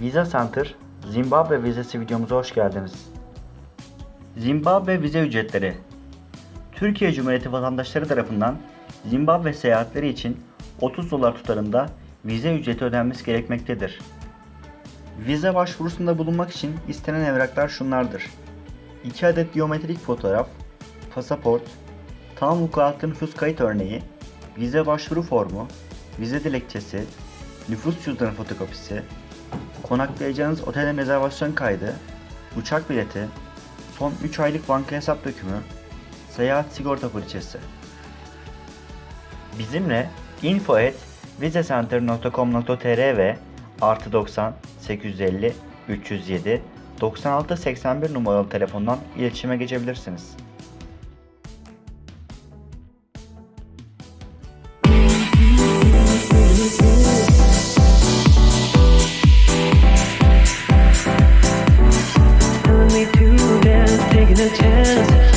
Visa Center, Zimbabwe vizesi videomuza hoş geldiniz. Zimbabwe vize ücretleri Türkiye Cumhuriyeti vatandaşları tarafından Zimbabwe seyahatleri için 30 dolar tutarında vize ücreti ödenmesi gerekmektedir. Vize başvurusunda bulunmak için istenen evraklar şunlardır. 2 adet biyometrik fotoğraf, pasaport, tam vukuatlı nüfus kayıt örneği, vize başvuru formu, vize dilekçesi, nüfus cüzdanı fotokopisi, konaklayacağınız otelin rezervasyon kaydı, uçak bileti, son 3 aylık banka hesap dökümü, seyahat sigorta poliçesi. Bizimle info at vizecenter.com.tr ve artı 90 850 307 96 81 numaralı telefondan iletişime geçebilirsiniz. taking a chance.